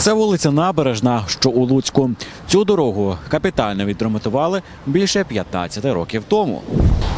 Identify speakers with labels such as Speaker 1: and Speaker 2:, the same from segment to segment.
Speaker 1: Це вулиця Набережна, що у Луцьку. Цю дорогу капітально відремонтували більше 15 років тому.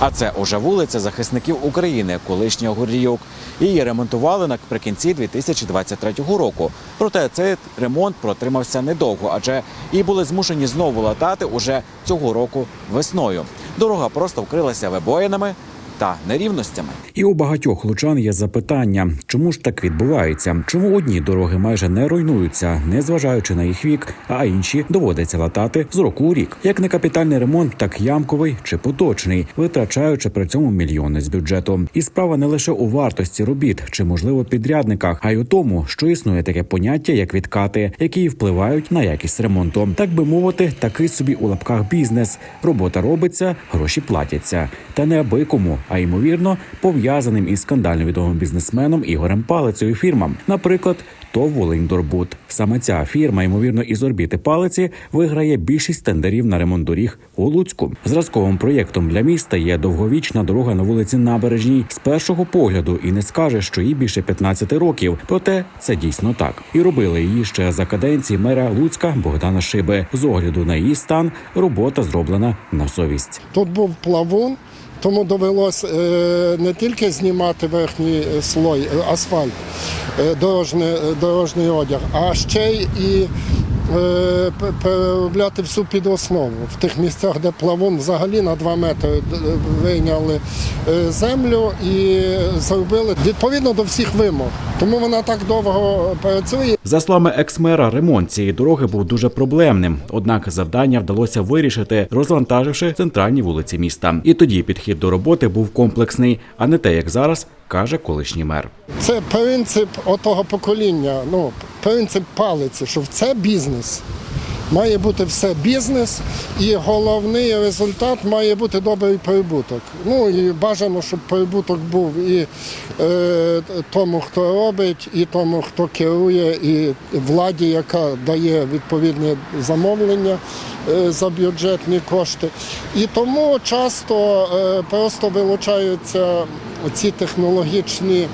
Speaker 1: А це уже вулиця захисників України, колишній Гордіюк. Її ремонтували наприкінці 2023 року. Проте цей ремонт протримався недовго, адже і були змушені знову латати уже цього року весною. Дорога просто вкрилася вибоїнами та нерівностями. І у багатьох лучан є запитання, чому ж так відбувається? Чому одні дороги майже не руйнуються, не зважаючи на їх вік, а інші доводиться латати з року у рік, як не капітальний ремонт, так ямковий чи поточний, витрачаючи при цьому мільйони з бюджету. І справа не лише у вартості робіт чи можливо підрядниках, а й у тому, що існує таке поняття, як відкати, які впливають на якість ремонту. Так би мовити, такий собі у лапках бізнес. Робота робиться, гроші платяться, та не аби кому, а ймовірно, пов'язаним із скандально відомим бізнесменом Ігорем Палицею фірмам, наприклад. ТОВ «Волиньдорбуд». Саме ця фірма, ймовірно, із орбіти палиці виграє більшість тендерів на ремонт доріг у Луцьку. Зразковим проєктом для міста є довговічна дорога на вулиці Набережній. З першого погляду і не скаже, що їй більше 15 років. Проте це дійсно так. І робили її ще за каденції мера Луцька Богдана Шиби. З огляду на її стан робота зроблена на совість.
Speaker 2: Тут був плавун, тому довелось е, не тільки знімати верхній е, слой е, асфальт, дорожній, одяг, а ще й і переробляти всю підоснову. В тих місцях, де плавун взагалі на 2 метри вийняли е, землю і зробили відповідно до всіх вимог. Тому вона так довго працює.
Speaker 1: За словами екс-мера, ремонт цієї дороги був дуже проблемним. Однак завдання вдалося вирішити, розвантаживши центральні вулиці міста. І тоді підхід до роботи був комплексний, а не те, як зараз каже колишній мер.
Speaker 2: Це принцип отого покоління, ну, принцип палиці, що це бізнес. Має бути все бізнес, і головний результат має бути добрий прибуток. Ну і бажано, щоб прибуток був і е, тому, хто робить, і тому, хто керує, і владі, яка дає відповідні замовлення е, за бюджетні кошти. І тому часто е, просто вилучаються ці технологічні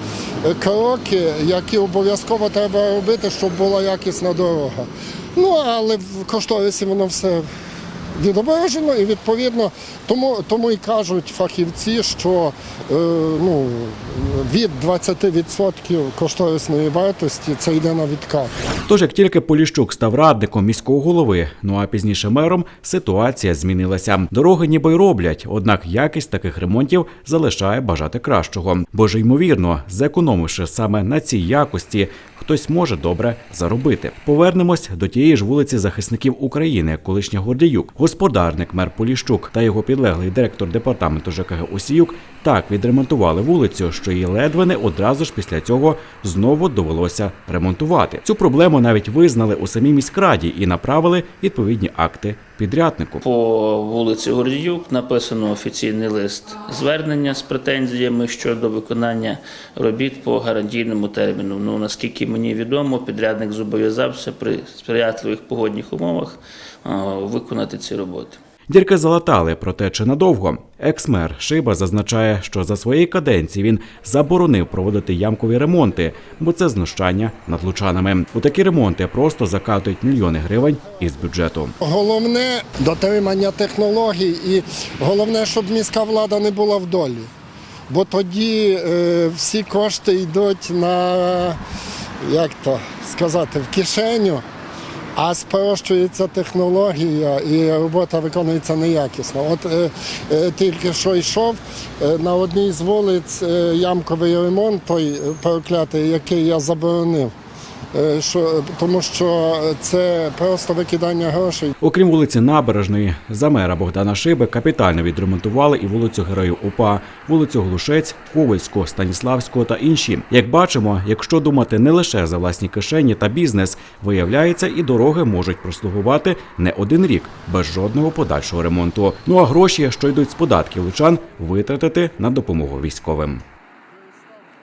Speaker 2: е, кроки, які обов'язково треба робити, щоб була якісна дорога. Ну але в кошторисі воно все відображено і відповідно тому, тому і кажуть фахівці, що е, ну, від 20% кошторисної вартості це йде на відкат.
Speaker 1: Тож, як тільки Поліщук став радником міського голови, ну а пізніше мером, ситуація змінилася. Дороги ніби й роблять, однак якість таких ремонтів залишає бажати кращого. Бо ж ймовірно, зекономивши саме на цій якості, хтось може добре заробити. Повернемось до тієї ж вулиці захисників України, колишня Гордіюк, господарник мер Поліщук та його підлеглий директор департаменту ЖКГ Осіюк так відремонтували вулицю, що її ледве не одразу ж після цього знову довелося ремонтувати. Цю проблему навіть визнали у самій міськраді і направили відповідні акти підряднику.
Speaker 3: По вулиці Гордіюк написано офіційний лист звернення з претензіями щодо виконання робіт по гарантійному терміну. Ну наскільки мені відомо, підрядник зобов'язався при сприятливих погодних умовах виконати ці роботи.
Speaker 1: Дірки залатали, проте чи надовго. Екс-мер Шиба зазначає, що за своєї каденції він заборонив проводити ямкові ремонти, бо це знущання над лучанами. У такі ремонти просто закатують мільйони гривень із бюджету.
Speaker 2: Головне дотримання технологій і головне, щоб міська влада не була в долі. Бо тоді е, всі кошти йдуть на, як то сказати, в кишеню, а спрощується технологія і робота виконується неякісно. От е, е, тільки що йшов е, на одній з вулиць е, ямковий ремонт, той е, проклятий, який я заборонив. Е, Що, тому що це просто викидання грошей.
Speaker 1: Окрім вулиці Набережної, за мера Богдана Шиби капітально відремонтували і вулицю Героїв УПА, вулицю Глушець, Ковальську, Станіславського та інші. Як бачимо, якщо думати не лише за власні кишені та бізнес, виявляється, і дороги можуть прослугувати не один рік без жодного подальшого ремонту. Ну а гроші, що йдуть з податків лучан, витратити на допомогу військовим.